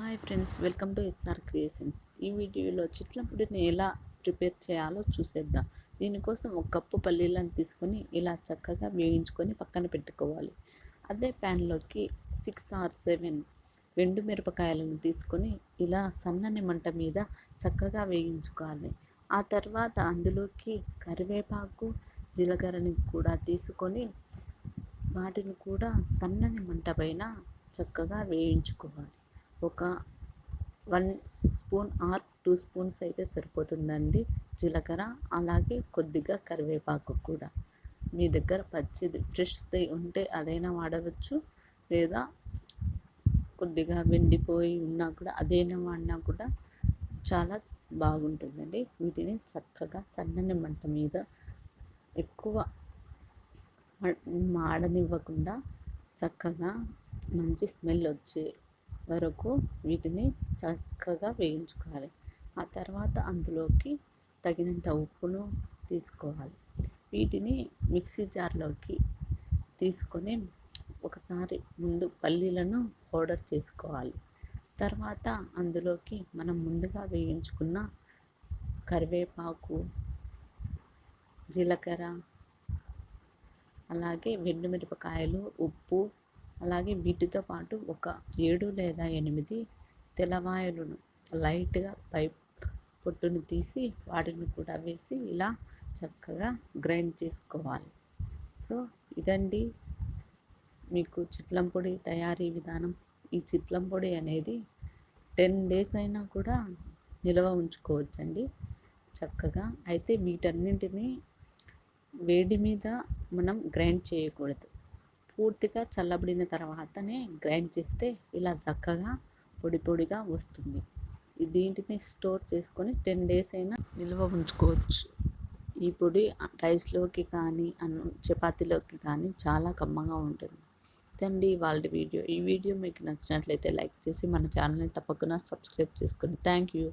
Hi friends welcome to SR creations. ఈ వీడియోలో చిట్లపొడిని ఎలా ప్రిపేర్ చేయాలో చూసేద్దాం. దీనికోసం ఒక కప్పు పల్లీలను తీసుకొని ఇలా చక్కగా వేయించుకొని పక్కన పెట్టుకోవాలి. అదే ప్యాన్లోకి సిక్స్ ఆర్ సెవెన్ ఎండు మిరపకాయలను తీసుకొని ఇలా సన్నని మంట మీద చక్కగా వేయించుకోవాలి. ఆ తర్వాత అందులోకి కరివేపాకు జీలకర్రని కూడా తీసుకొని వాటిని కూడా సన్నని మంట పైన చక్కగా వేయించుకోవాలి. ఒక one spoon or two spoons అయితే సరిపోతుందండి జీలకర్ర అలాగే కొద్దిగా కరివేపాకు కూడా. మీ దగ్గర పచ్చిది ఫ్రెష్ది ఉంటే అదైనా వాడవచ్చు లేదా కొద్దిగా వెండిపోయి ఉన్నా కూడా అదైనా వాడినా కూడా చాలా బాగుంటుందండి. వీటిని చక్కగా సన్నని మంట మీద ఎక్కువ మాడనివ్వకుండా చక్కగా మంచి స్మెల్ వచ్చే వరకు వీటిని చక్కగా వేయించుకోవాలి. ఆ తర్వాత అందులోకి తగినంత ఉప్పును తీసుకోవాలి. వీటిని మిక్సీ జార్లోకి తీసుకొని ఒకసారి ముందు పల్లీలను పౌడర్ చేసుకోవాలి. తర్వాత అందులోకి మనం ముందుగా వేయించుకున్న కరివేపాకు జీలకర్ర అలాగే మిరపకాయలు ఉప్పు అలాగే వీటితో పాటు ఒక ఏడు లేదా ఎనిమిది తెల్లవాయలను లైట్గా పైప్ పొట్టును తీసి వాటిని కూడా వేసి ఇలా చక్కగా గ్రైండ్ చేసుకోవాలి. సో ఇదండి మీకు చిట్లం పొడి తయారీ విధానం. ఈ చిట్లం పొడి అనేది టెన్ డేస్ అయినా కూడా నిల్వ ఉంచుకోవచ్చండి. చక్కగా అయితే వీటన్నింటినీ వేడి మీద మనం గ్రైండ్ చేయకూడదు. పూర్తిగా చల్లబడిన తర్వాతనే గ్రైండ్ చేస్తే ఇలా చక్కగా పొడి పొడిగా వస్తుంది. దీంటిని స్టోర్ చేసుకొని టెన్ డేస్ అయినా నిల్వ ఉంచుకోవచ్చు. ఈ పొడి రైస్లోకి కానీ అన్నం చపాతీలోకి కానీ చాలా కమ్మగా ఉంటుంది. ఇదండి వాళ్ళ వీడియో. ఈ వీడియో మీకు నచ్చినట్లయితే లైక్ చేసి మన ఛానల్ని తప్పకుండా సబ్స్క్రైబ్ చేసుకోండి థ్యాంక్ యూ